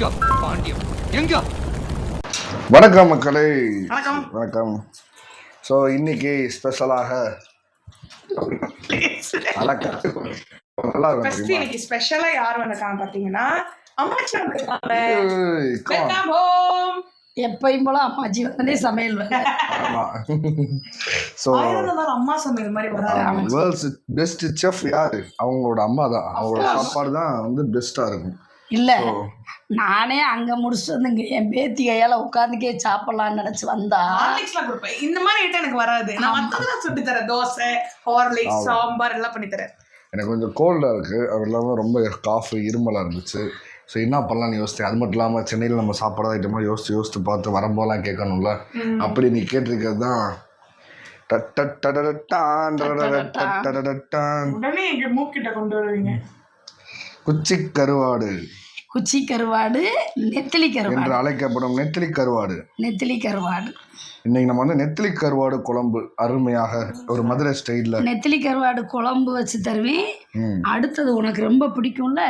எங்க பாண்டியம் எங்க? வணக்கம் மக்களே. வணக்கம். வணக்கம். ஸோ இன்னைக்கு ஸ்பெஷலாக நல்லா இருக்கும் ஃபர்ஸ்ட் தெரியுமா? இன்னைக்கு ஸ்பெஷலா யார் வந்திருக்காங்க பாத்தீங்கன்னா அம்மாச்சி வந்திருக்காங்க. எப்பயும் போல அம்மாச்சி வந்தனே சமையல் ஸோ அம்மா சமையல் மாதிரி வேர்ல்ட்ஸ் பெஸ்ட் செஃப் யாரு? அவங்களோட அம்மா தான் அவங்களோட சாப்பாடு தான் வந்து பெஸ்டா இருக்கும். இல்ல நானே அங்க முடிச்சுட்டு வந்து இங்க என் பேத்தி கையால உட்காந்துக்கே சாப்பிடலாம்னு நினைச்சு வந்தா ஹார்லிக்ஸ்லாம் கொடுப்பேன் இந்த மாதிரி ஐட்டம் எனக்கு வராது நான் மத்ததெல்லாம் சுட்டு தரேன் தோசை ஹார்லிக்ஸ் சாம்பார் எல்லாம் பண்ணி தரேன் எனக்கு கொஞ்சம் கோல்டாக இருக்குது அது இல்லாமல் ரொம்ப காஃபு இருமலாக இருந்துச்சு ஸோ என்ன பண்ணலாம்னு யோசித்தேன் அது மட்டும் இல்லாமல் சென்னையில் நம்ம சாப்பிடாத ஐட்டமாக யோசிச்சு யோசிச்சு பார்த்து வரும்போதெல்லாம் கேட்கணும்ல அப்படி நீ கேட்டிருக்கிறது தான். உடனே எங்க மூக்கிட்ட கொண்டு வருவீங்க குச்சி கருவாடு குச்சி கருவாடு நெத்திலி என்று கருவாடு அழைக்கப்படும் நெத்திலி கருவாடு. நெத்திலி கருவாடு. இன்னைக்கு நம்ம வந்து நெத்திலி கருவாடு குழம்பு அருமையாக ஒரு மதுரை ஸ்டைலில். நெத்திலி கருவாடு குழம்பு வச்சு தருவேன் அடுத்தது உனக்கு ரொம்ப பிடிக்கும்ல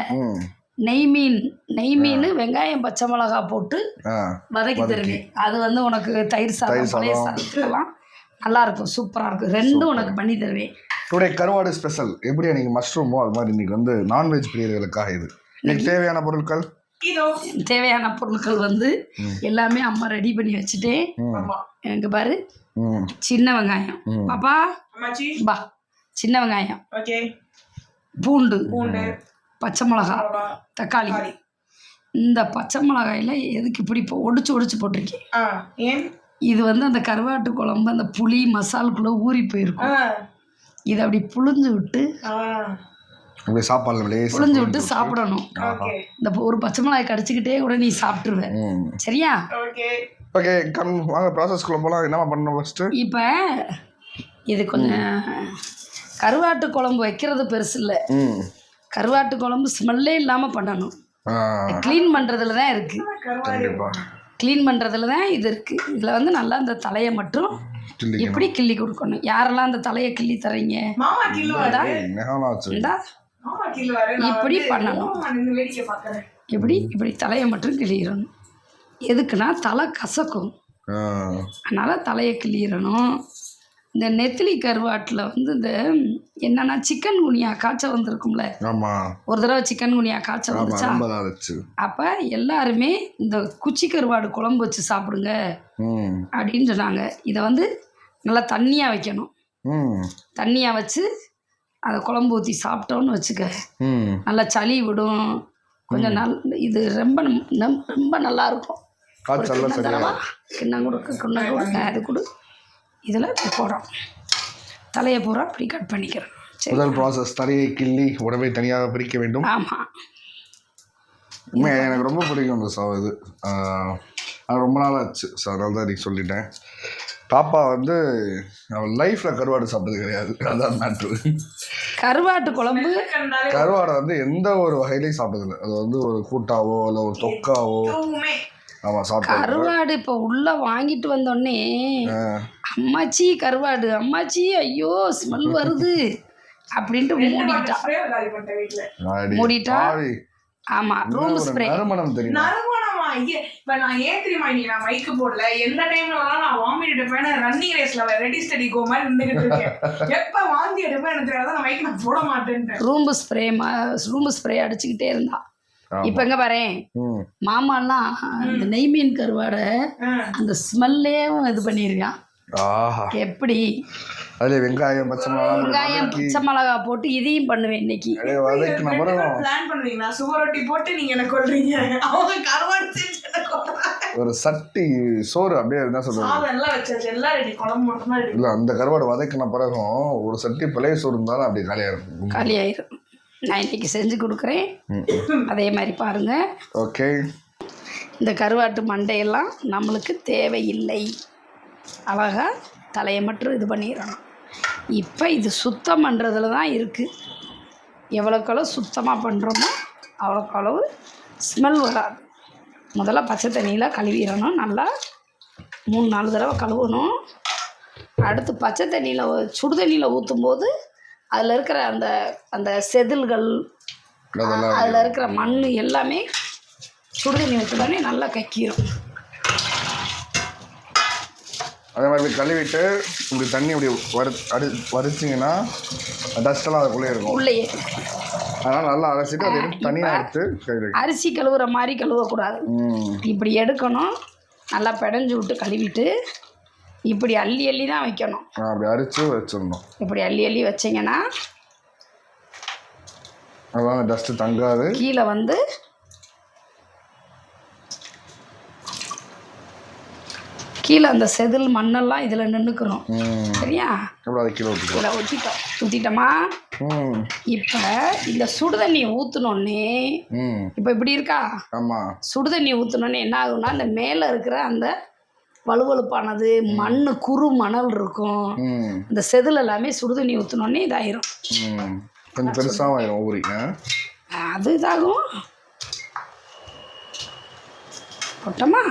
நெய் மீன் நெய் மீன் வெங்காயம் பச்சை மிளகா போட்டு வதக்கி தருவேன் அது வந்து உனக்கு தயிர் சாதம் பழைய. சாதத்துக்கெல்லாம் நல்லா இருக்கும் சூப்பரா இருக்கும். ரெண்டும் உனக்கு பண்ணி தருவேன். டுடே கருவாடு ஸ்பெஷல் எப்படி அன்னைக்கு மஷ்ரூமோ அது மாதிரி இன்னைக்கு வந்து நான்வெஜ் பிரியர்களுக்காக இது? இன்னைக்கு தேவையான பொருட்கள்? இதோ. தேவையான பொருட்கள் வந்து எல்லாமே அம்மா ரெடி பண்ணி ஆமா. எனக்கு பாரு சின்ன வெங்காயம். பாப்பா அம்மாச்சி. பா சின்ன வெங்காயம். ஓகே. பூண்டு பூண்டு. பச்சை மிளகா. தக்காளி. இந்த பச்சை மிளகாயில எதுக்கு இப்படி இப்போ ஒடிச்சு ஒடிச்சு போட்டிருக்கேன்? இது வந்து அந்த கருவாட்டு குழம்பு அந்த புளி மசாலுக்குள்ளே ஊறி போயிருக்கும். இதை அப்படி புழிஞ்சு விட்டு ஆ அப்படி சாப்பாடுல லேசா புழிஞ்சு விட்டு சாப்பிடணும். ஓகே. இந்த ஒரு பச்சை மிளகாய் கடிச்சிக்கிட்டே கூட நீ சாப்பிட்டுருவ. ம். சரியா? ஓகே. ஓகே கம் வாங்க ப்ராசஸ்க்குள்ள போகலாம் என்ன பண்ணணும் ஃபஸ்ட்டு இப்போ இது கொஞ்சம் கருவாட்டு குழம்பு வைக்கிறது பெருசு இல்லை. கருவாட்டு குழம்பு ஸ்மெல்லே இல்லாமல் பண்ணணும். க்ளீன் பண்ணுறதுல தான் இருக்குது க்ளீன் பண்ணுறதுல தான் இது இருக்குது இதில் வந்து நல்லா அந்த தலையை மட்டும் இப்படி கிள்ளி கொடுக்கணும். யாரெல்லாம் அந்த தலையை கிள்ளி தரீங்க இப்படி பண்ணணும். இப்படி இப்படி தலையை மட்டும் கிள்ளிடணும் எதுக்குன்னா தலை கசக்கும். அதனால் தலையை கிள்ளிடணும் இந்த நெத்திலி கருவாட்டில் வந்து இந்த என்னன்னா சிக்கன் குனியா காய்ச்சல் வந்திருக்கும்ல? ஒரு தடவை சிக்கன் குனியா காய்ச்சல் ஆமாம் வந்துச்சா? அப்போ எல்லாருமே இந்த குச்சி கருவாடு குழம்பு வச்சு சாப்பிடுங்க ம். அப்படின்னு சொன்னாங்க. இதை வந்து நல்லா தண்ணியாக வைக்கணும். ம். தண்ணியாக வச்சு அதை குழம்பு ஊற்றி சாப்பிட்டோன்னு வச்சுக்க. ம். நல்லா சளி விடும். கொஞ்சம் நல் இது ரொம்ப நம்- நம்- ரொம்ப நல்லா இருக்கும் கிண்ணம் கொடுக்க கிண்ணம் கொடுக்க அது கொடு. இதில் போடுறோம். தலையை பூரா இப்படி கட் பண்ணிக்கிறோம். சரி. முதல் ப்ராசஸ் தலையை கிள்ளி உடம்பை தனியாக பிரிக்க வேண்டும். ஆமாம் எனக்கு ரொம்ப பிடிக்கும் இந்த சா இது. அது ரொம்ப நாள் ஆச்சு. ஸோ அதனால தான் நீ சொல்லிட்டேன். பாப்பா வந்து அவன் லைஃப்பில் கருவாடு சாப்பிட்டது கிடையாது. அதான் மேட்ரு கருவாட்டு குழம்பு? கருவாடை வந்து எந்த ஒரு வகையிலையும் சாப்பிட்டதில்லை அது வந்து ஒரு கூட்டாவோ இல்லை ஒரு தொக்காவோ ஆமாம் சாப்பிட்டது கருவாடு இப்போ உள்ளே வாங்கிட்டு வந்தோடனே அம்மாச்சி கருவாடு அம்மாச்சி ஐயோ ஸ்மெல் வருது. அப்படின்ட்டு மூடிட்டா. மூடிட்டா? ஆமாம் ரூம் ஸ்ப்ரே நறுமணம் தெரியுமா? நறுமணமா ஐயே இப்ப நான் ஏன் தெரியுமா இன்னைக்கு நான் மைக்கு போடல? எந்த டைம்ல வேணாலும் நான் வாமிட் எடுப்பேன் ரன்னிங் ரேஸ்ல ரெடி ஸ்டடி கோ மாதிரி நின்றுட்டு இருக்கேன். எப்ப வாந்தி எடுப்பேன் எனக்கு தெரியாத நான் மைக்கு நான் போட மாட்டேன்ட்டேன். ரூம்பு ஸ்ப்ரே ரூம்பு ஸ்ப்ரே அடிச்சுக்கிட்டே இருந்தா. இப்போ எங்க பாரு மாமாலாம் இந்த நெய் மீன் கருவாடை அந்த ஸ்மெல்லேயும் இது பண்ணியிருக்கான் ஆஹா. எப்படி? அதுல வெங்காயம் பச்சை மிளகாய் வெங்காயம் பச்சை மிளகா போட்டு இதையும் பண்ணுவேன் இன்னைக்கு. வதக்கின பிறகு பிளான் பண்ணுவீங்களா? சுவர் ரொட்டி போட்டு நீங்க என்ன கொல்றீங்க? அவங்க கருவாடு செஞ்சு ஒரு சட்டி சோறு அப்படியே என்ன சொல்றது. சாதம் எல்லாம் வச்சாச்சு. எல்லாம் ரெடி குழம்பு மட்டும் தான் ரெடி இல்ல அந்த கருவாடு வதக்கின பிறகும் ஒரு சட்டி பழைய சோறு இருந்தாலும் அப்படி காலியா இருக்கும் காலி ஆயிரும் நான் இன்னைக்கு செஞ்சு கொடுக்குறேன். அதே மாதிரி பாருங்க. ஓகே. இந்த கருவாட்டு மண்டையெல்லாம் நம்மளுக்கு தேவையில்லை. அழகா தலையை மட்டும் இது பண்ணிடணும். இப்போ இது சுத்தம் பண்ணுறதுல தான் இருக்குது எவ்வளோக்களவு சுத்தமாக பண்ணுறோமோ அவ்வளோக்களவு ஸ்மெல் வராது. முதல்ல பச்சை தண்ணியில் கழுவிடணும். நல்லா மூணு நாலு தடவை கழுவணும். அடுத்து பச்சை தண்ணியில் சுடு தண்ணியில் ஊற்றும் போது அதில் இருக்கிற அந்த அந்த செதில்கள் அதில் இருக்கிற மண் எல்லாமே சுடுதண்ணி ஊற்றினோடனே நல்லா கக்கிரும். அதே மாதிரி இப்படி கழுவிட்டு இப்படி தண்ணி இப்படி வறு அடி வரிச்சிங்கன்னா டஸ்ட்டெல்லாம் அதுக்குள்ளே இருக்கும். உள்ளேயே. அதனால் நல்லா அலசிட்டு அதை எடுத்து தனியாக எடுத்து கையில் அரிசி கழுவுற மாதிரி கழுவக்கூடாது. இப்படி எடுக்கணும். நல்லா பிடஞ்சு விட்டு கழுவிட்டு இப்படி அள்ளி அள்ளி தான் வைக்கணும். அப்படி அரிச்சு வச்சிடணும். இப்படி அள்ளி அள்ளி வச்சிங்கன்னா அதான் டஸ்ட்டு தங்காது. கீழே வந்து கீழே அந்த செதில் மண்ணெல்லாம் இதில் நின்றுக்கிறோம் சரியா? கீழே ஊற்றிட்டோம் ஊற்றிட்டோமா இப்போ இந்த சுடுதண்ணி ஊற்றினோடனே இப்போ இப்படி இருக்கா? ஆமாம் சுடுதண்ணி ஊற்றினோடனே என்ன ஆகும்னா அந்த மேலே இருக்கிற அந்த வலுவலுப்பானது மண் குறு மணல் இருக்கும். இந்த செதில் எல்லாமே சுடுதண்ணி ஊற்றினோடனே இதாயிரும். கொஞ்சம் பெருசாகவும் ஆயிரும் ஊறி அது இதாகும். போட்டோமா?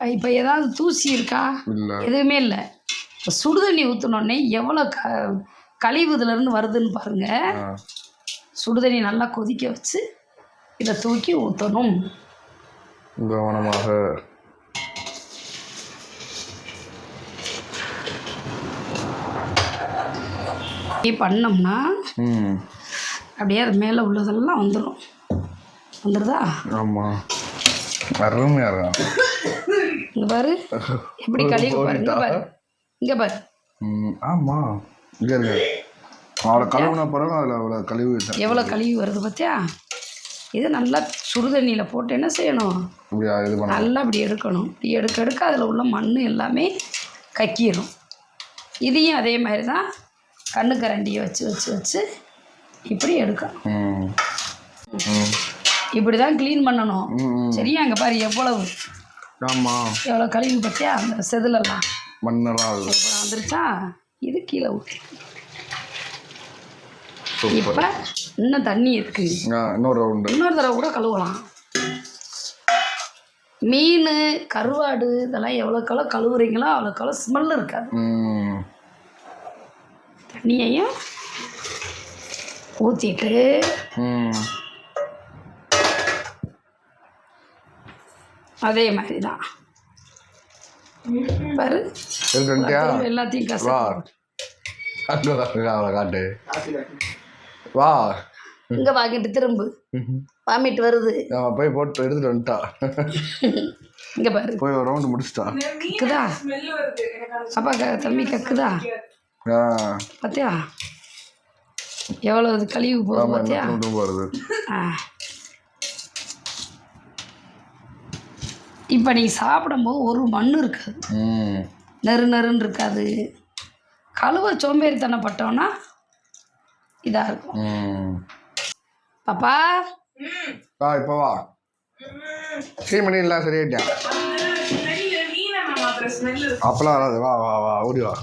இப்போ ஏதாவது தூசி இருக்கா? எதுவுமே இல்லை. இப்போ சுடுதண்ணி ஊற்றினோடனே எவ்வளோ க கழிவு இதுலேருந்து வருதுன்னு பாருங்கள் சுடுதண்ணி நல்லா கொதிக்க வச்சு இதை தூக்கி ஊற்றணும் கவனமாக பண்ணோம்னா அப்படியே அது மேலே உள்ளதெல்லாம் வந்துடும் வந்துடுதா ஆமாம் அருமையாக இருக்கும். இங்கே பாரு. எப்படி கழுவி பாரு. இங்கே பாரு. இங்கே பாரு. ம் ஆமாம் இங்கே இருக்கு. அவளை கழுவுன பிறகு அதில் அவ்வளோ கழுவி எவ்வளோ கழுவி வருது பார்த்தியா இது நல்லா சுடுதண்ணியில் போட்டு என்ன செய்யணும்? இப்படி இது பண்ண நல்லா இப்படி எடுக்கணும். இப்படி எடுக்க எடுக்க அதில் உள்ள மண் எல்லாமே கக்கிரும். இதையும் அதே மாதிரி தான் கண்ணு கரண்டியை வச்சு வச்சு வச்சு இப்படி எடுக்கணும். இப்படி தான் க்ளீன் பண்ணணும். சரியா அங்கே பாரு எவ்வளவு? ஆமாம் எவ்வளோ கழுவி பார்த்தியா? அந்த செதிலெல்லாம். மண்ணெல்லாம் வந்துருச்சா? இது கீழே ஊற்றி இப்போ இன்னும் தண்ணி இருக்குது ஆ இன்னொரு ரவுண்டு இன்னொரு தடவை கூட கழுவலாம். மீன் கருவாடு இதெல்லாம் எவ்வளோக்கெவ்வளோ கழுவுறீங்களோ அவ்வளோக்கெவ்வளோ ஸ்மெல் இருக்காது. தண்ணியையும் ஊற்றிட்டு அதே மாதிரி தான் பாரு எல்லாத்தையும் அவளை காட்டு. வா. இங்கே வாங்கிட்டு திரும்பு. வாமிட் வருது. அவன் போய் போட்டு எடுத்துட்டு வந்துட்டா. இங்கே பாரு. போய் ஒரு ரவுண்டு முடிச்சிட்டா. கக்குதா? ஸ்மெல் வருது. எனக்கு அது அப்பா தம்பி கக்குதா? ஆ. பார்த்தியா எவ்வளோ இது கழிவு போகுது திரும்ப வருது இப்போ நீ சாப்பிடும்போது ஒரு மண் இருக்காது. ம். நெரு நெருன்னு இருக்காது. கழுவ சோம்பேறித்தனப்பட்டோன்னா இதாக இருக்கும். ம். பாப்பா? ம் வா இப்போ வா. சீமணி இல்லை சரியாயிட்டேன் அப்பெல்லாம் வராது. வா வா வா ஓடி வா.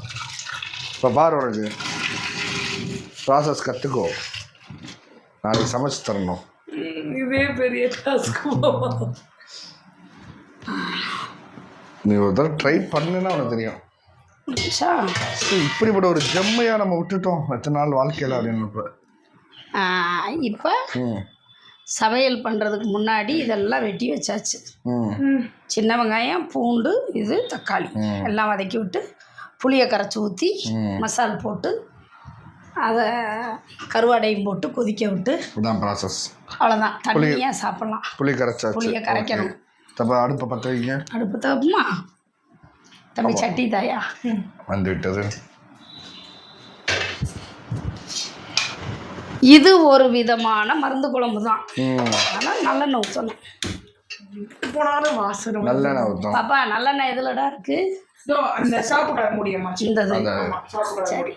இப்போ பாரு உனக்கு. ப்ராசஸ் கற்றுக்கோ நாளைக்கு சமைச்சு தரணும். இதே பெரிய டாஸ்க் நீ ஒரு தடவை ட்ரை பண்ணுன்னா உனக்கு தெரியும். இப்படிப்பட்ட ஒரு ஜெம்மையாக நம்ம விட்டுட்டோம். எத்தனை நாள் வாழ்க்கையில் அப்படின்னு இப்போ சமையல் பண்ணுறதுக்கு முன்னாடி இதெல்லாம் வெட்டி வச்சாச்சு. சின்ன வெங்காயம் பூண்டு இது தக்காளி. எல்லாம் வதக்கி விட்டு புளியை கரைச்சி ஊற்றி. மசால் போட்டு அதை கருவாடையும் போட்டு கொதிக்க விட்டு ப்ராசஸ் அவ்வளோதான் தண்ணியாக சாப்பிட்லாம். புளி கரைச்சாச்சு. புளியை கரைக்கணும். தப்ப அடுப்பை பற்ற வைங்க. அடுப்பு தப்புமா? தம்பி சட்டி தாயா? வந்து விட்டது. இது ஒரு விதமான மருந்து குழம்பு தான் ஆனால் நல்லெண்ணெய் ஊற்றணும் போனாலும் வாசனம் நல்லெண்ணெய் ஊற்றும் பாப்பா நல்லெண்ணெய் எதுலடா இருக்கு? அந்த சாப்பிட முடியுமா? இந்த சரி.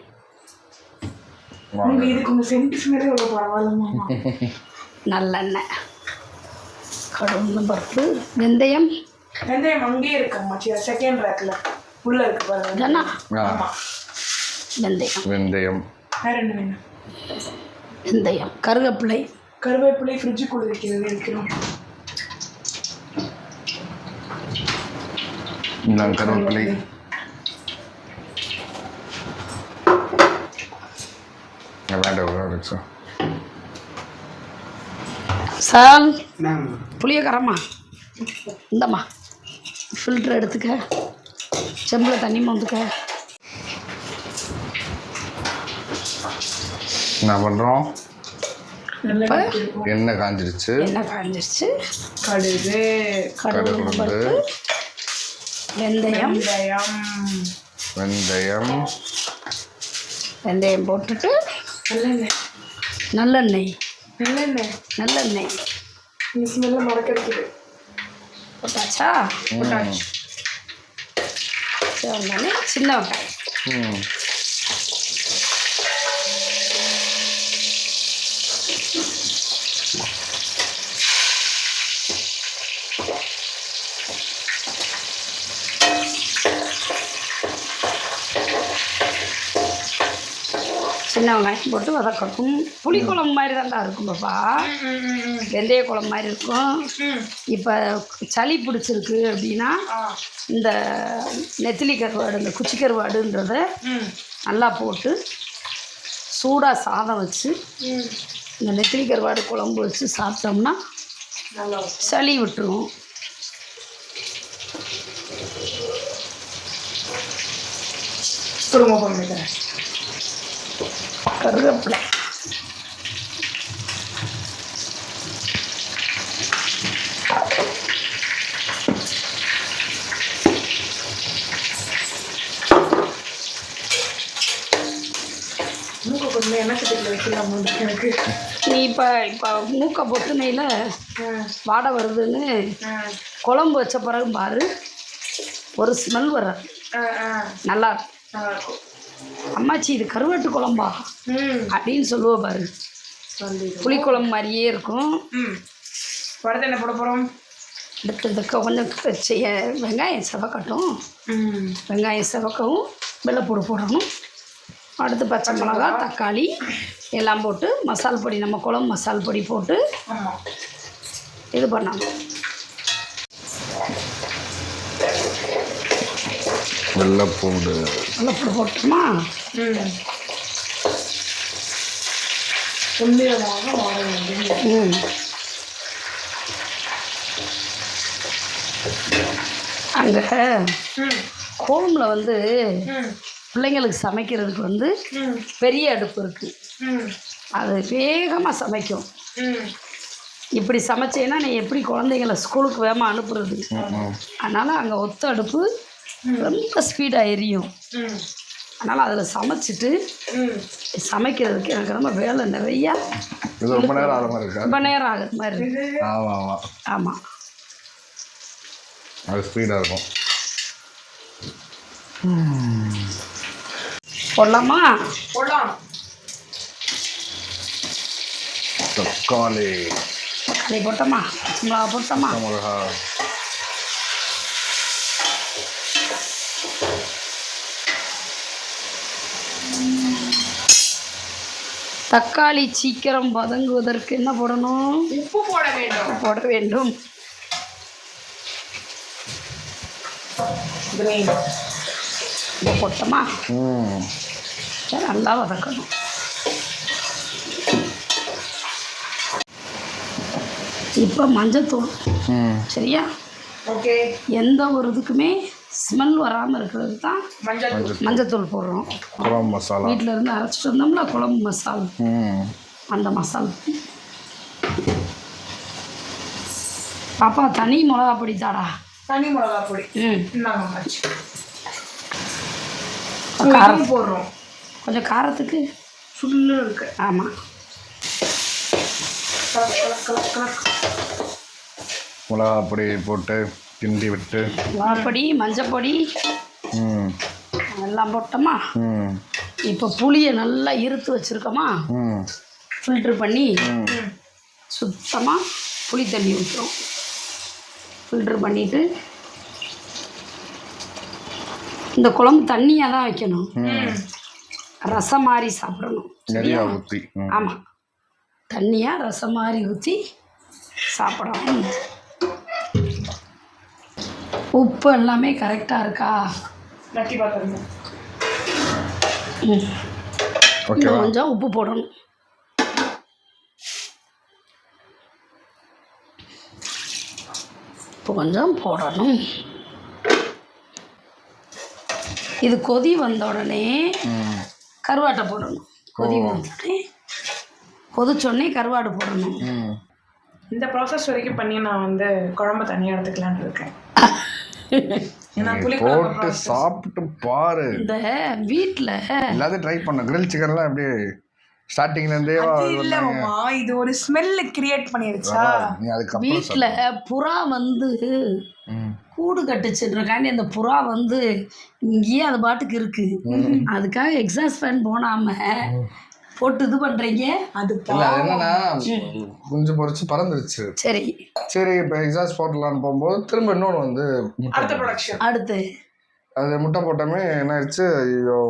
இதுக்கு உங்க சென்ட் ஸ்மெல்லே எவ்வளோ பரவாயில்லம்மா. நல்லெண்ணெய். கடுகு பருப்பு வெந்தயம். வெந்தயம் அங்கேயே இருக்கம்மா செகண்ட் ரேக்ல உள்ள இருக்கு பாருங்க. வெந்தயம். வெந்தயம். வேற என்ன வேணும்? வெந்தயம். கருவேப்பிலை கருவேப்பிலை ஃப்ரிட்ஜுக்குள்ள இருக்கிறது வைக்கிறோம் இந்த கருவேப்பிலை. வேண்டாம் சார். சால் புளியக்கரம்மா. இந்தம்மா. ஃபில்டர் எடுத்துக்க. செம்பில் தண்ணி மொந்துக்க. என்ன பண்ணுறோம் இப்போ எண்ணெய் காஞ்சிருச்சு. எண்ணெய் காஞ்சிருச்சு. கடுகு கடுகு பருப்பு வெந்தயம். வெந்தயம். வெந்தயம். வெந்தயம் போட்டுட்டு நல்லெண்ணெய். நல்லெண்ணெய். நல்லெண்ணெய் நல்லெண்ணெய் இந்த ஸ்மெல்ல மறக்கிறது போட்டாச்சா? போட்டாச்சு. சேர்ந்தாலே சின்ன வெங்காயம். சின்ன வெங்காயம் போட்டு வதக்கணும். புளிக்குழம்பு மாதிரி தான்டா இருக்கும் பாப்பா. வெந்தய குழம்பு மாதிரி இருக்கும். இப்போ சளி பிடிச்சிருக்கு அப்படின்னா இந்த நெத்திலி கருவாடு இந்த குச்சி கருவாடுன்றத நல்லா போட்டு சூடாக சாதம் வச்சு இந்த நெத்திலி கருவாடு குழம்பு வச்சு சாப்பிட்டோம்னா சளி விட்டுரும். குடும்பம் பண்ணிக்கிறேன். கருவேப்பிலை. மூக்க கொஞ்சம் எண்ணெய் சட்டியில் வைக்கலாம் எனக்கு. நீ இப்போ இப்போ மூக்கை பொத்துனையில் வாடை வருதுன்னு குழம்பு வச்ச பிறகு பாரு ஒரு ஸ்மெல் வராது. நல்லா. நல்லா இருக்கும். அம்மாச்சி இது கருவாட்டு குழம்பா? அப்படின்னு சொல்லுவ பாரு. புளிக்குழம்பு மாதிரியே இருக்கும். ம். படத்தை என்ன போட போகிறோம் அடுத்து இதுக்கு கொஞ்சம் செய்ய வெங்காயம் செவக்கட்டும். வெங்காயம் செவக்கவும் வெள்ளைப்பூடு போடணும். அடுத்து பச்சை மிளகா தக்காளி எல்லாம் போட்டு மசால் பொடி நம்ம குழம்பு மசால் பொடி போட்டு இது பண்ணணும். வெள்ளைப்பூண்டு வெள்ளைப்பூடு போட்டுமா வேண்டும். ம். கோலமில் வந்து பிள்ளைங்களுக்கு சமைக்கிறதுக்கு வந்து பெரிய அடுப்பு இருக்குது ம். அது வேகமாக சமைக்கும். ம். இப்படி சமைச்சேன்னா நீ எப்படி குழந்தைங்கள ஸ்கூலுக்கு வேகமாக அனுப்புறது? அதனால் அங்கே ஒத்த அடுப்பு ரொம்ப ஸ்பீடாக எரியும். அதனால் அதில் சமைச்சிட்டு ம் சமைக்கிறதுக்கு எனக்கு ரொம்ப வேலை நிறையா. ரொம்ப நேரம் ஆகிற மாதிரி இருக்கா? ரொம்ப நேரம் ஆகுது மாதிரி. ஆமாம் ஆமாம் ஆமாம் அது ஸ்பீடாக இருக்கும். போடலாமா? போடலாம். தக்காளி. தக்காளி போட்டோமா? மிளகா போட்டோமா? மிளகா தக்காளி சீக்கிரம் வதங்குவதற்கு என்ன போடணும்? உப்பு போட வேண்டும். போட வேண்டும். போட்டோமா? நல்லா வதக்கணும். இப்போ மஞ்சத்தூள். சரியா? ஓகே. எந்த ஒரு இதுக்குமே ஸ்மெல் வராமல் இருக்கிறது தான் மஞ்சள். தூள் மஞ்சத்தூள் போடுறோம். குழம்பு மசாலா. வீட்டில் இருந்து அரைச்சிட்டு வந்தோம்ல குழம்பு மசால். அந்த மசால். பாப்பா தனி மிளகா பொடி தாடா. தனி மிளகா பொடி காரம் போடுறோம். கொஞ்சம் காரத்துக்கு? சுள்ளு இருக்கு. ஆமாம் மிளகா பொடி போட்டு கிண்டி விட்டு. மிளகாப்பொடி மஞ்சப்பொடி ம். எல்லாம் போட்டோமா? ம். இப்போ புளியை நல்லா இருத்து வச்சுருக்கோமா? ம். ஃபில்ட்ரு பண்ணி சுத்தமாக புளி தண்ணி ஊற்றுறோம் ஃபில்ட்ரு பண்ணிவிட்டு இந்த குழம்பு தண்ணியாக தான் வைக்கணும். ரசம் மாதிரி சாப்பிடணும். ம். ஆமாம் தண்ணியாக ரசம் மாதிரி ஊற்றி சாப்பிடணும். உப்பு எல்லாமே கரெக்டாக இருக்கா? ம். ஓகேவா? இன்னும் கொஞ்சம் உப்பு போடணும். இப்போ கொஞ்சம் போடணும். இது கொதி வந்த உடனே ம். கருவாட்டை போடணும். கொதி வந்த உடனே கொதிச்சோடனே கருவாடு போடணும். ம். இந்த ப்ராசஸ் வரைக்கும் பண்ணி நான் வந்து குழம்பு தனியா எடுத்துக்கலாம்னு இருக்கேன். போட்டு சாப்பிட்டு பாரு. இந்த வீட்டில் எல்லாத்தையும் ட்ரை பண்ண. கிரில் சிக்கன்லாம் எப்படி ஸ்டார்டிங்ல இருந்தே வா- அது இல்ல மாமா இது ஒரு ஸ்மெல் கிரியேட் பண்ணிருச்சா? வீட்டில் புறா வந்து. கூடு கட்டுச்சுன்றக்காண்டி அந்த புறா வந்து இங்கேயே அது பாட்டுக்கு இருக்கு. அதுக்காக எக்ஸாஸ்ட் ஃபேன் போடாம போட்டு இது பண்றீங்க? அது என்னன்னா குஞ்சு பொறிச்சு பறந்துருச்சு. சரி. சரி இப்போ எக்ஸாஸ்ட் போட்டலான்னு போகும்போது திரும்ப இன்னொன்று வந்து முட்டை அடுத்த ப்ரொடக்ஷன் அடுத்து. அது முட்டை போட்டோமே என்ன ஆயிடுச்சு? ஐயோ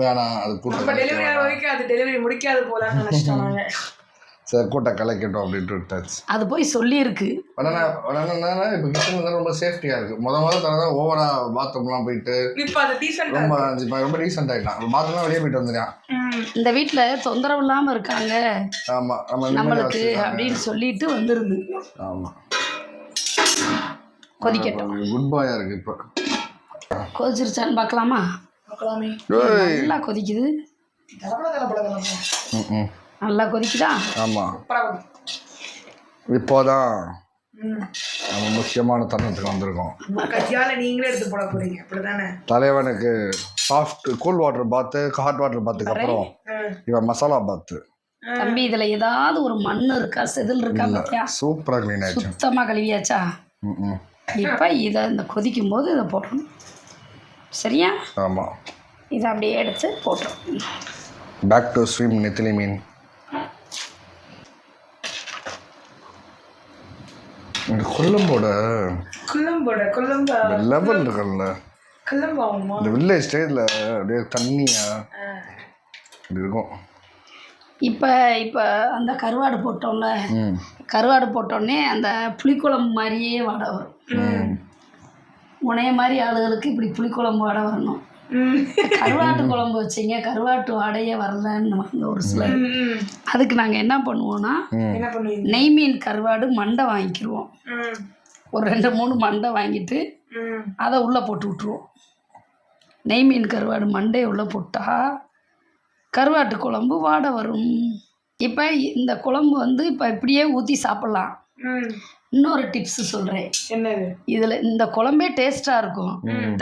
வேணாம் அது டெலிவரி ஆகிற வரைக்கும் அது டெலிவரி முடிக்காது போலன்னு நினைச்சிட்டோம் சரி கூட்டம் கலைக்கட்டும் அப்படின்ட்டு விட்டாச்சு. அது போய் சொல்லியிருக்கு. உடனே உடனே இப்போ கிச்சன் வந்து ரொம்ப சேஃப்டியாக இருக்குது முத முத தர ஓவரா பாத்ரூம்லாம் போயிட்டு இப்ப அது டீசெண்டா ரொம்ப இப்போ ரொம்ப ரீசெண்ட் ஆகிட்டான் பாத்ரூம்லாம் வெளியே போயிட்டு வந்துட்டான் இந்த வீட்டில் தொந்தரவு இல்லாமல் இருக்காங்க. ஆமாம் நம்ம நம்மளுக்கு அப்படின்னு சொல்லிட்டு வந்துருது. ஆமாம் கொதிக்கட்டும். குட் பாயாக இருக்குது இப்போ. கொதிச்சிருச்சான்னு பார்க்கலாமா. நல்லா கொதிக்குது. ம் ம். நல்லா கொதிக்குதா? ஆமாம் இப்போதான் ம். நம்ம முக்கியமான தருணத்துக்கு வந்திருக்கோம். கையால நீங்களே எடுத்து போட போறீங்க அப்படிதானே? தலைவனுக்கு soft cool water bath hot water பாத்துக்கு அப்புறம். இவன் மசாலா பாத்து தம்பி இதுல ஏதாவது ஒரு மண் இருக்கா செதில் இருக்கா பார்த்தியா சூப்பராக க்ளீன் ஆயிடுச்சு. சுத்தமாக கழுவியாச்சா? ம் ம் இப்போ இதை இந்த கொதிக்கும் போது இதை போட்டணும் சரியா? ஆமாம் இதை அப்படியே எடுத்து போட்டுரும் பேக் டு ஸ்விம் நெத்திலி மீன். இந்த கொல்லம்போட. குள்ளம்போட குள்ளம்பா லெவல் இருக்குல்ல. குள்ளம்பாவுமா இந்த வில்லேஜ் ஸ்டேஜில் அப்படியே தண்ணியா இப்படி இருக்கும். இப்போ இப்போ அந்த கருவாடு போட்டோம்ல கருவாடு போட்டோடனே அந்த புளிக்குழம்பு மாதிரியே வாடை வரும். ம். உனைய மாதிரி ஆளுகளுக்கு இப்படி புளிக்குழம்பு வாடை வரணும். கருவாட்டு குழம்பு வச்சிங்க கருவாட்டு வாடையே வரலன்னு வாங்க ஒரு சிலர். அதுக்கு நாங்கள் என்ன பண்ணுவீங்க? நெய் மீன் கருவாடு மண்டை வாங்கிக்கிருவோம். ம். ஒரு ரெண்டு மூணு மண்டை வாங்கிட்டு. அதை உள்ளே போட்டு விட்ருவோம் நெய் மீன் கருவாடு மண்டையை உள்ளே போட்டால் கருவாட்டு குழம்பு வாடை வரும். இப்போ இந்த குழம்பு வந்து இப்போ இப்படியே ஊற்றி சாப்பிட்லாம். இன்னொரு டிப்ஸ் சொல்கிறேன் என்னது? இதில் இந்த குழம்பே டேஸ்ட்டாக இருக்கும்.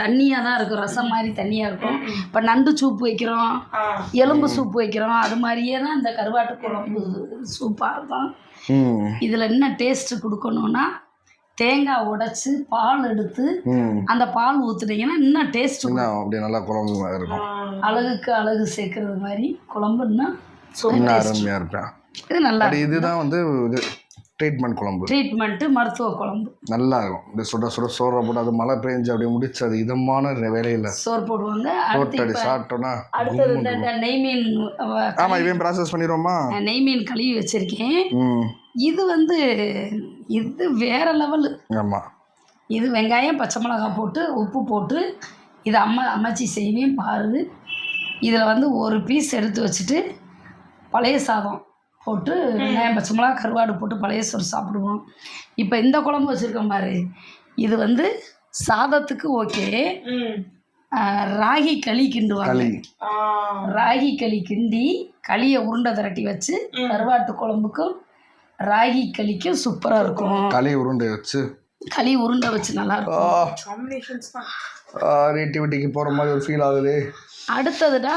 தண்ணியாக தான் இருக்கும் ரசம் மாதிரி தண்ணியாக இருக்கும். இப்போ நண்டு சூப் வைக்கிறோம் எலும்பு சூப் வைக்கிறோம் அது மாதிரியே தான் இந்த கருவாட்டு குழம்பு சூப்பாக இருக்கும். ம். இதில் என்ன டேஸ்ட்டு கொடுக்கணுன்னா தேங்காய் உடைச்சி பால் எடுத்து அந்த பால் ஊற்றுனீங்கன்னா இன்னும் டேஸ்ட் அப்படியே நல்லா குழம்பு மாதிரி இருக்கும். அழகுக்கு அழகு சேர்க்கறது மாதிரி குழம்பு இன்னும் அருமையாக இருப்பேன் இது நல்லா இதுதான் வந்து இது ட்ரீட்மெண்ட் குழம்பு. ட்ரீட்மெண்ட்டு மருத்துவ குழம்பு. நல்லா இருக்கும். இந்த சுட சுட சோறை போட்டு அது மழை பெஞ்சு அப்படியே முடிச்சு அது இதமான வேலையில். சோறு போடுவாங்க. அடுத்து போட்டு அடி சாப்பிட்டோன்னா அடுத்தது இந்த நெய் மீன் ஆமாம் இவன் ப்ராசஸ் பண்ணிடுவோமா? நெய் மீன் கழுவி வச்சுருக்கேன். இது வந்து இது வேற லெவலு ஆமாம் இது வெங்காயம் பச்சை மிளகாய் போட்டு உப்பு போட்டு இது அம்மா அம்மாச்சி செய்வேன் பாரு இதில் வந்து ஒரு பீஸ் எடுத்து வச்சுட்டு பழைய சாதம். போட்டு வெங்காயம் பச்சை மிளகா கருவாடு போட்டு பழைய சோறு சாப்பிடுவோம். இப்போ இந்த குழம்பு வச்சுருக்கோம் பாரு. இது வந்து சாதத்துக்கு ஓகே. ம். ராகி களி கிண்டுவாங்க. ராகி களி கிண்டி களியை உருண்டை திரட்டி வச்சு கருவாட்டு குழம்புக்கும் ராகி களிக்கும் சூப்பராக இருக்கும். களி உருண்டை வச்சு. களி உருண்டை வச்சு நல்லா இருக்கும். காம்பினேஷன்ஸ் தான். நேட்டிவிட்டிக்கு போகிற மாதிரி ஒரு ஃபீல் ஆகுது. அடுத்ததுடா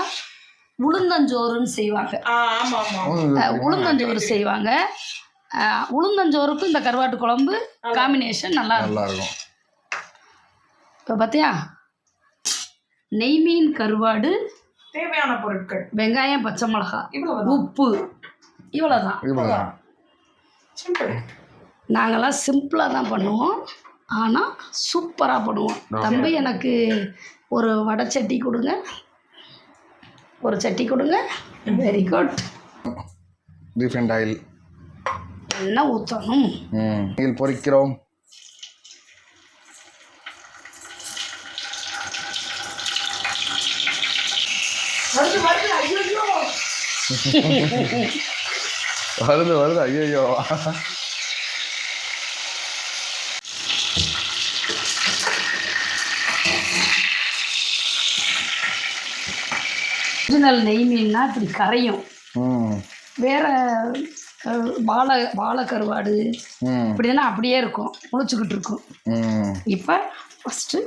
உளுந்தஞ்சோறுன்னு செய்வாங்க. உளுந்தஞ்சோறு. செய்வாங்க. உளுந்தஞ்சோறுக்கும் இந்த கருவாட்டு குழம்பு காம்பினேஷன் நல்லா இருக்கும். நல்லா இருக்கும் இப்போ பார்த்தியா நெய் மீன் கருவாடு தேவையான பொருட்கள். வெங்காயம் பச்சை மிளகா உப்பு இவ்வளோதான் நாங்கள்லாம் சிம்பிளாக தான் பண்ணுவோம். ஆனால் சூப்பராக பண்ணுவோம். தம்பி எனக்கு ஒரு வடை சட்டி கொடுங்க. ஒரு சட்டி கொடுங்க. வெரி குட் ரீஃபைண்ட் ஆயில் எண்ணெய் ஊற்றணும் ம் நீல் பொரிக்கிறோம் வருது வருது. ஐயோ வருது வருது. ஐயோ ஒரிஜினல் நெய் மீன்னா இப்படி கரையும். வேற வாழை வாழை கருவாடு இப்படின்னா அப்படியே இருக்கும். முழிச்சுக்கிட்டு இருக்கும். இப்போ ஃபஸ்ட்டு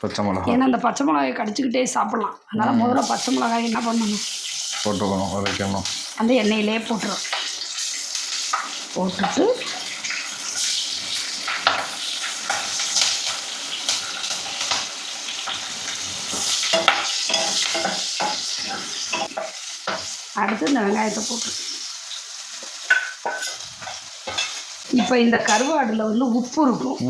பச்சை மிளகா. ஏன்னா அந்த பச்சை மிளகாயை கடிச்சிக்கிட்டே சாப்பிட்லாம். அதனால் முதல்ல பச்சை மிளகாய் என்ன பண்ணணும்? போட்டுக்கணும் வதக்கணும். அந்த எண்ணெயிலே போட்டுரும் போட்டுட்டு அடுத்து இந்த வெங்காயத்தை போட்டு. இப்போ இந்த கருவாடில் வந்து உப்பு இருக்கும்.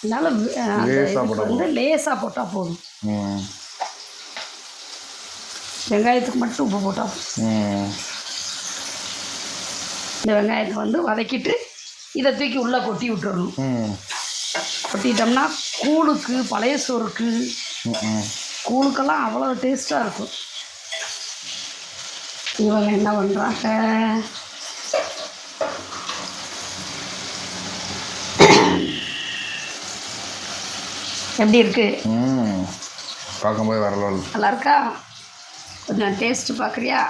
அதனால வந்து லேசாக போட்டால் போதும். வெங்காயத்துக்கு மட்டும் உப்பு போட்டால் போதும். இந்த வெங்காயத்தை வந்து வதக்கிட்டு இதை தூக்கி உள்ளே கொட்டி விட்டுறணும். கொட்டிட்டோம்னா கூழுக்கு பழைய சோறுக்கு கூழுக்கெல்லாம் அவ்வளோ டேஸ்ட்டாக இருக்கும். இவங்க என்ன பண்ணுறாங்க எப்படி இருக்கு? பார்க்கும்போது லெவல் நல்லா இருக்கா? கொஞ்சம் டேஸ்ட்டு பார்க்குறியா?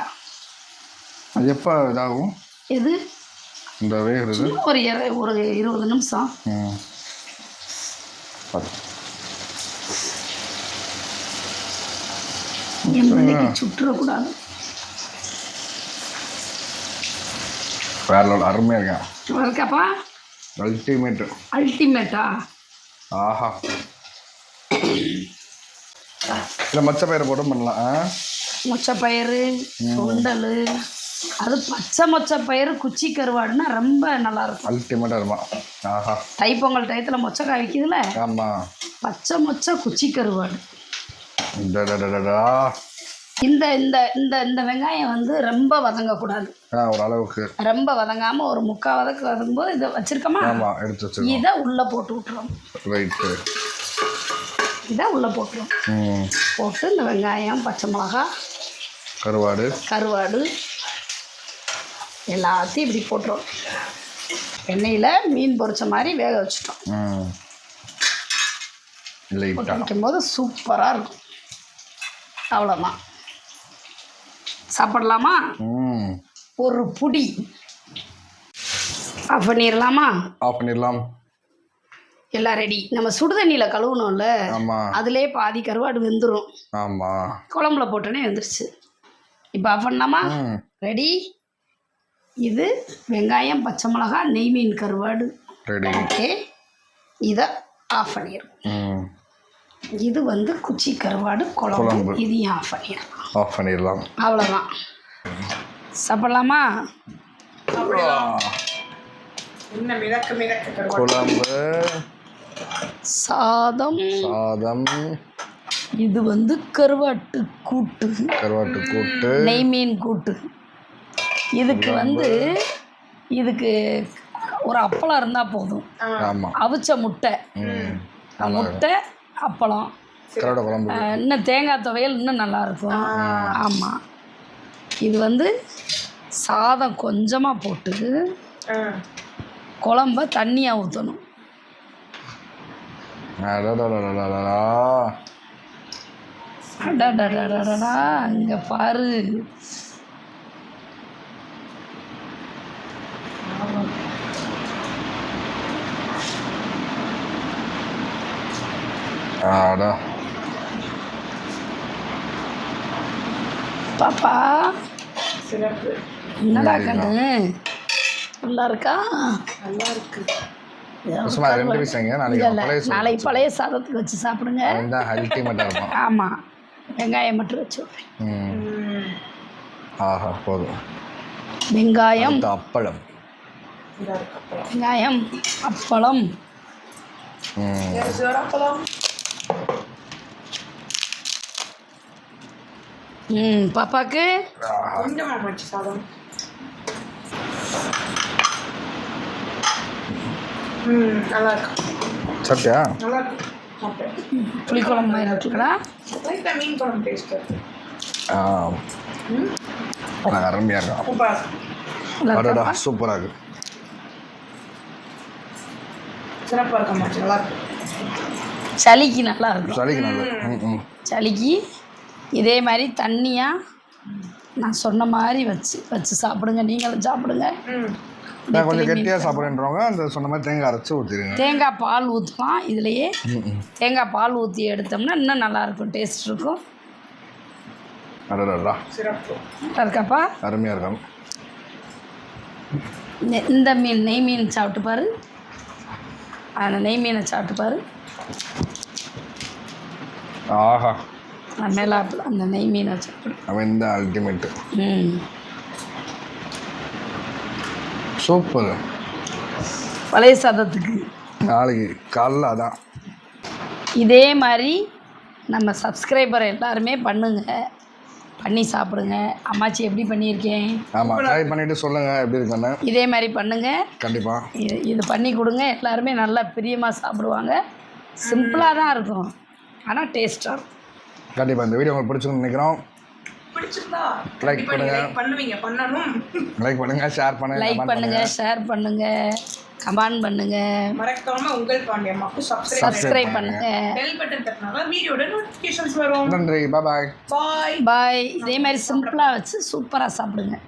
அது எப்போ இதாகும்? எது? இந்த வேகிறது. ஒரு ஒரு இருபது நிமிஷம். என் பிள்ளைக்கு வேற லெவல் அருமையாக இருக்கேன். இருக்காப்பா அல்டிமேட்டு அல்டிமேட்டா ஆஹா. இல்லை மச்ச பயிரை போட்டும் பண்ணலாம். ஆ? மொச்சப்பயிறு சுண்டல். அது பச்சை மொச்சப்பயிறு குச்சி கருவாடுனா ரொம்ப நல்லா இருக்கும்? அல்டிமேட்டாக இருமா ஆஹா தைப்பொங்கல் டயத்தில் மொச்சக்காய் விற்கிதுல ஆமாம் பச்சை மொச்சை குச்சி கருவாடு. டடடடடா இந்த இந்த இந்த இந்த வெங்காயம் வந்து ரொம்ப வதங்கக்கூடாது. அளவுக்கு. ரொம்ப வதங்காமல் ஒரு முக்கால் வதக்கு வதங்கும்போது இதை வச்சுருக்கோமா? ஆமாம் எடுத்து வச்சுருக்கோம். இதை உள்ளே போட்டு விட்டுறோம் ரைட்டு இதை உள்ளே போட்டுரும். போட்டு இந்த வெங்காயம் பச்சை மிளகா கருவாடு. கருவாடு எல்லாத்தையும் இப்படி போட்டுரும். எண்ணெயில் மீன் பொரிச்ச மாதிரி வேக வச்சுட்டோம். போட்டு வைக்கும்போது சூப்பராக இருக்கும். அவ்வளோதான் சாப்பிடலாமா? ஒரு புடி. ஆஃப் பண்ணிடலாமா ஆஃப் பண்ணிடலாம் எல்லாம் ரெடி நம்ம சுடுதண்ணியில் கழுவுனோம்ல ஆமாம் அதிலே பாதி கருவாடு வெந்துடும் ஆமாம் குழம்புல போட்டோன்னே வெந்துருச்சு. இப்போ ஆஃப் பண்ணலாமா? ரெடி இது வெங்காயம் பச்சை மிளகா நெய் மீன் கருவாடு. ரெடி ஓகே இதை ஆஃப் பண்ணிடும் ம். இது வந்து குச்சி கருவாடு குழம்பு. இதையும் ஆஃப் பண்ணிடலாம். ஆஃப் பண்ணிடலாம். அவ்வளோதான் சாப்பிட்லாமா? குழம்பு. சாதம். சாதம். இது வந்து கருவாட்டு கூட்டு. கருவாட்டு கூட்டு. நெய் மீன் கூட்டு. இதுக்கு வந்து இதுக்கு ஒரு அப்பளம் இருந்தால் போதும். அவிச்ச முட்டை. முட்டை அப்பளம். குழம்பு. இன்னும் தேங்காய் துவையல் இன்னும் நல்லா இருக்கும். ஆமாம் இது வந்து சாதம் கொஞ்சமாக போட்டு குழம்ப தண்ணியாக ஊற்றணும். அடடடடடடா அங்கே பாரு. அடா பாப்பா சிறப்பு என்னடா கண்ணு நல்லா இருக்கா நல்லா இருக்கு நாளைக்கு பழைய சாதத்துக்கு வச்சு சாப்பிடுங்க ஆமாம் வெங்காயம் மட்டும் வச்சு. ஆஹா போதும் வெங்காயம் அப்பளம் இதா இருக்கு அப்பளம் வெங்காயம் அப்பளம் அப்பளம் ம் பாப்பாக்கு? சாதம் ம் நல்லா இருக்கு சட்டியா நல்லா இருக்கு சாப்பிட்டேன். புளிக்குழம்பு மாதிரி இருக்குடா லைட்டாக மீன் குழம்பு டேஸ்ட் இருக்கு. ஆ. ம்? நல்லா அருமையாக இருக்கும். நல்லா அடடா இருக்கா? சூப்பராக இருக்கு. சிறப்பாக இருக்க நல்லா இருக்கு சளிக்கு நல்லா இருக்கும். சளிக்கு ம். சளிக்கு? இதே மாதிரி தண்ணியாக நான் சொன்ன மாதிரி வச்சு வச்சு சாப்பிடுங்க. நீங்களும் சாப்பிடுங்க. ம். நான் கொஞ்சம் கெட்டியாக சாப்பிட்றேன்றவங்க அந்த சொன்ன மாதிரி தேங்காய் அரைச்சி ஊற்றிடுங்க தேங்காய் பால் ஊற்றுலாம் இதுலேயே தேங்காய் பால் ஊற்றி எடுத்தோம்னா இன்னும் நல்லாயிருக்கும் டேஸ்ட் இருக்கும். அடடா இருக்காப்பா? அருமையாக இருக்கும். இந்த- மீன் நெய் மீன் சாப்பிட்டு பாரு. அந்த நெய் மீனை சாப்பிட்டு பாரு. ஆஹா. மேலாப்பில் அந்த நெய் மீனை சாப்பிடு அவன் இந்த அல்டிமேட்டு ம். சூப்பர். பழைய சாதத்துக்கு. நாளைக்கு காலைல அதான். இதே மாதிரி நம்ம சப்ஸ்கிரைபர் எல்லாருமே பண்ணுங்க. பண்ணி சாப்பிடுங்க. அம்மாச்சி எப்படி பண்ணியிருக்கேன்? ஆமாம் ட்ரை பண்ணிவிட்டு சொல்லுங்கள் எப்படி இருக்குன்னு. இதே மாதிரி பண்ணுங்க. கண்டிப்பாக இது இது பண்ணி கொடுங்க. எல்லாருமே நல்லா பிரியமாக சாப்பிடுவாங்க. சிம்பிளாக தான் இருக்கும். ஆனால் டேஸ்ட்டாக இருக்கும். கண்டிப்பாக இந்த வீடியோ உங்களுக்கு பிடிச்சிருக்குன்னு நினைக்கிறோம். பிடிச்சிருந்தா நீங்க பண்ணுங்க. பண்ணுவீங்க பண்ணணும். லைக் பண்ணுங்கள் ஷேர் பண்ணுங்கள் லைக் பண்ணுங்க. ஷேர் பண்ணுங்க கமெண்ட் பண்ணுங்க. மறக்காம உங்கள் பாண்டியம்மாக்கு சப்ஸ்கிரைப் சப்ஸ்கிரைப் பண்ணுங்க. பெல் பட்டன் தட்டினால வீடியோட நோட்டிஃபிகேஷன்ஸ் வரும். நன்றி பாய் பாய் பாய் இதே மாதிரி சிம்பிளாக வச்சு சூப்பராக சாப்பிடுங்க.